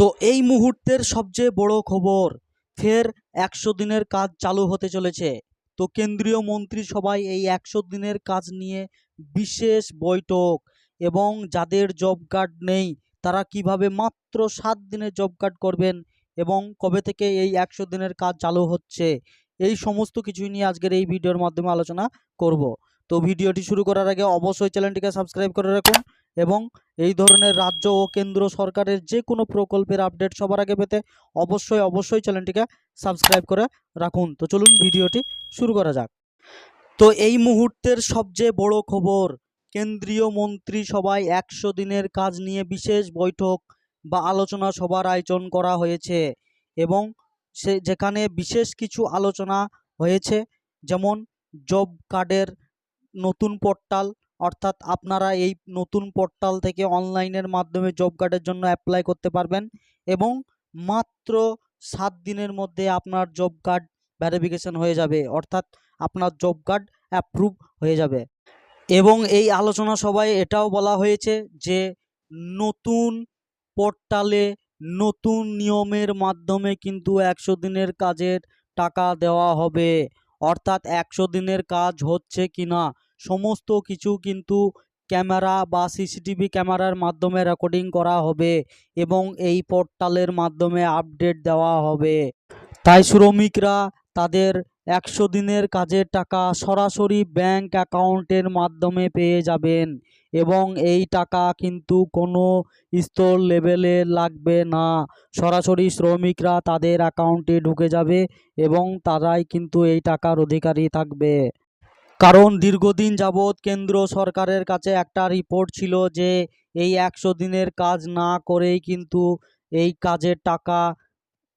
তো এই মুহূর্তের সবচেয়ে বড় খবর, ফের একশো দিনের কাজ চালু হতে চলেছে। তো কেন্দ্রীয় মন্ত্রিসভায় এই একশো দিনের কাজ নিয়ে বিশেষ বৈঠক এবং যাদের জব কার্ড নেই, তারা কীভাবে মাত্র সাত দিনের জব কার্ড করবেন এবং কবে থেকে এই একশো দিনের কাজ চালু হচ্ছে, এই সমস্ত কিছুই নিয়ে আজকের এই ভিডিওর মাধ্যমে আলোচনা করব। তো ভিডিওটি শুরু করার আগে অবশ্যই চ্যানেলটিকে সাবস্ক্রাইব করে রাখুন এবং এই ধরনের রাজ্য ও কেন্দ্র সরকারের যে কোনো প্রকল্পের আপডেট সবার আগে পেতে অবশ্যই অবশ্যই চ্যানেলটিকে সাবস্ক্রাইব করে রাখুন। তো চলুন ভিডিওটি শুরু করা যাক। তো এই মুহূর্তের সবচেয়ে বড় খবর, কেন্দ্রীয় মন্ত্রিসভায় একশো দিনের কাজ নিয়ে বিশেষ বৈঠক বা আলোচনা সভার আয়োজন করা হয়েছে এবং সে, যেখানে বিশেষ কিছু আলোচনা হয়েছে, যেমন জব কার্ডের নতুন পোর্টাল অর্থাৎ আপনারা এই নতুন পোর্টাল থেকে অনলাইনের মাধ্যমে জব কার্ডের জন্য অ্যাপ্লাই করতে পারবেন এবং মাত্র সাত দিনের মধ্যে আপনার জব কার্ড ভ্যারিফিকেশন হয়ে যাবে, অর্থাৎ আপনার জব কার্ড অ্যাপ্রুভ হয়ে যাবে। এবং এই আলোচনা সভায় এটাও বলা হয়েছে যে নতুন পোর্টালে নতুন নিয়মের মাধ্যমে কিন্তু একশো দিনের কাজের টাকা দেওয়া হবে, অর্থাৎ একশো দিনের কাজ হচ্ছে কি না সমস্ত কিছু কিন্তু ক্যামেরা বা সিসিটিভি ক্যামেরার মাধ্যমে রেকর্ডিং করা হবে এবং এই পোর্টালের মাধ্যমে আপডেট দেওয়া হবে। তাই শ্রমিকরা তাদের একশো দিনের কাজের টাকা সরাসরি ব্যাংক অ্যাকাউন্টের মাধ্যমে পেয়ে যাবেন এবং এই টাকা কিন্তু কোনো স্তর লেভেলে লাগবে না। সরাসরি শ্রমিকরা তাদের অ্যাকাউন্টে ঢুকে যাবে এবং তারাই কিন্তু এই টাকার অধিকারী থাকবে। কারণ দীর্ঘদিন যাবৎ কেন্দ্র সরকারের কাছে একটা রিপোর্ট ছিল যে এই একশো দিনের কাজ না করেই কিন্তু এই কাজের টাকা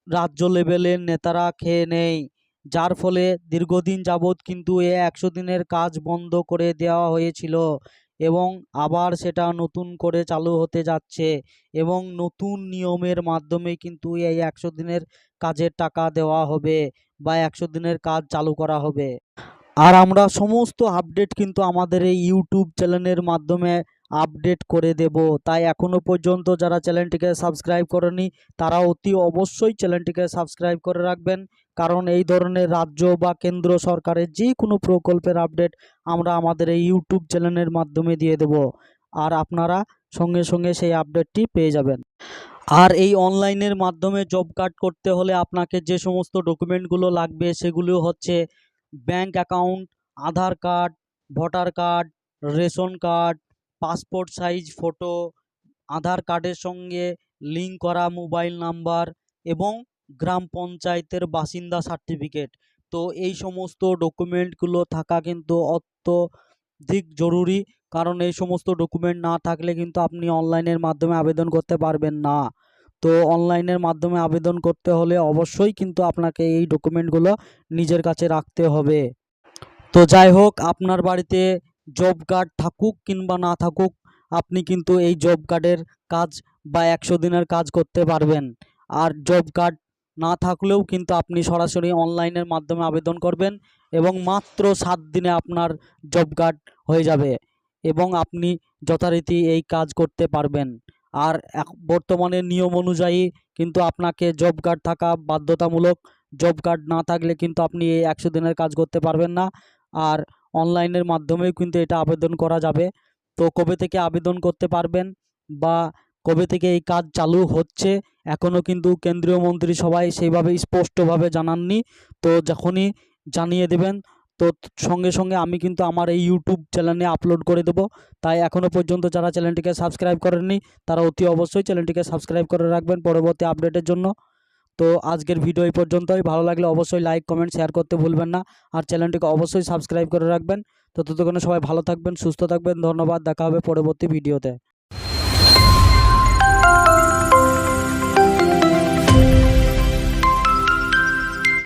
রাজ্য লেভেলের নেতারা খেয়ে নেয়। যার ফলে দীর্ঘদিন যাবৎ কিন্তু এই একশো দিনের কাজ বন্ধ করে দেওয়া হয়েছিল এবং আবার সেটা নতুন করে চালু হতে যাচ্ছে এবং নতুন নিয়মের মাধ্যমে কিন্তু এই একশো দিনের কাজের টাকা দেওয়া হবে বা একশো দিনের কাজ চালু করা হবে। আর আমরা সমস্ত আপডেট কিন্তু আমাদের এই ইউটিউব চ্যানেলের মাধ্যমে আপডেট করে দেব। তাই এখনও পর্যন্ত যারা চ্যানেলটিকে সাবস্ক্রাইব করেনি, তারা অতি অবশ্যই চ্যানেলটিকে সাবস্ক্রাইব করে রাখবেন। কারণ এই ধরনের রাজ্য বা কেন্দ্র সরকারের যে কোনো প্রকল্পের আপডেট আমরা আমাদের এই ইউটিউব চ্যানেলের মাধ্যমে দিয়ে দেব। আর আপনারা সঙ্গে সঙ্গে সেই আপডেটটি পেয়ে যাবেন। আর এই অনলাইনের মাধ্যমে জব কার্ড করতে হলে আপনাকে যে সমস্ত ডকুমেন্টগুলো লাগবে সেগুলো হচ্ছে bank account Aadhaar card voter card ration card passport size photo Aadhaar কার্ডের সঙ্গে লিঙ্ক করা মোবাইল নাম্বার এবং গ্রাম পঞ্চায়েতের বাসিন্দা সার্টিফিকেট তো এই সমস্ত ডকুমেন্টগুলো থাকা কিন্তু অত্যধিক জরুরি, কারণ এই সমস্ত ডকুমেন্ট না থাকলে কিন্তু আপনি অনলাইনের মাধ্যমে আবেদন করতে পারবেন না। তো অনলাইনের মাধ্যমে আবেদন করতে হলে অবশ্যই কিন্তু আপনাকে এই ডকুমেন্টগুলো নিজের কাছে রাখতে হবে। তো যাই হোক, আপনার বাড়িতে জব কার্ড থাকুক কিংবা না থাকুক, আপনি কিন্তু এই জব কার্ডের কাজ বা একশো দিনের কাজ করতে পারবেন। আর জব কার্ড না থাকলেও কিন্তু আপনি সরাসরি অনলাইনের মাধ্যমে আবেদন করবেন এবং মাত্র সাত দিনে আপনার জব কার্ড হয়ে যাবে এবং আপনি যথারীতি এই কাজ করতে পারবেন। আর বর্তমানে নিয়ম অনুযায়ী কিন্তু আপনাকে জব কার্ড থাকা বাধ্যতামূলক। জব কার্ড না থাকলে কিন্তু আপনি এই একশো দিনের কাজ করতে পারবেন না। আর অনলাইনের মাধ্যমেও কিন্তু এটা আবেদন করা যাবে। তো কবে থেকে আবেদন করতে পারবেন বা কবে থেকে এই কাজ চালু হচ্ছে এখনও কিন্তু কেন্দ্রীয় মন্ত্রিসভায় সেইভাবে স্পষ্টভাবে জানাননি। তো যখনই জানিয়ে দেবেন তো সঙ্গে সঙ্গে আমি কিন্তু আমার এই ইউটিউব চ্যানেলে আপলোড করে দেবো। তাই এখনও পর্যন্ত যারা চ্যানেলটিকে সাবস্ক্রাইব করেননি, তারা অতি অবশ্যই চ্যানেলটিকে সাবস্ক্রাইব করে রাখবেন পরবর্তী আপডেটের জন্য। তো আজকের ভিডিও এই পর্যন্তই। ভালো লাগলে অবশ্যই লাইক কমেন্ট শেয়ার করতে ভুলবেন না। আর চ্যানেলটিকে অবশ্যই সাবস্ক্রাইব করে রাখবেন। তো ততক্ষণে সবাই ভালো থাকবেন, সুস্থ থাকবেন। ধন্যবাদ। দেখা হবে পরবর্তী ভিডিওতে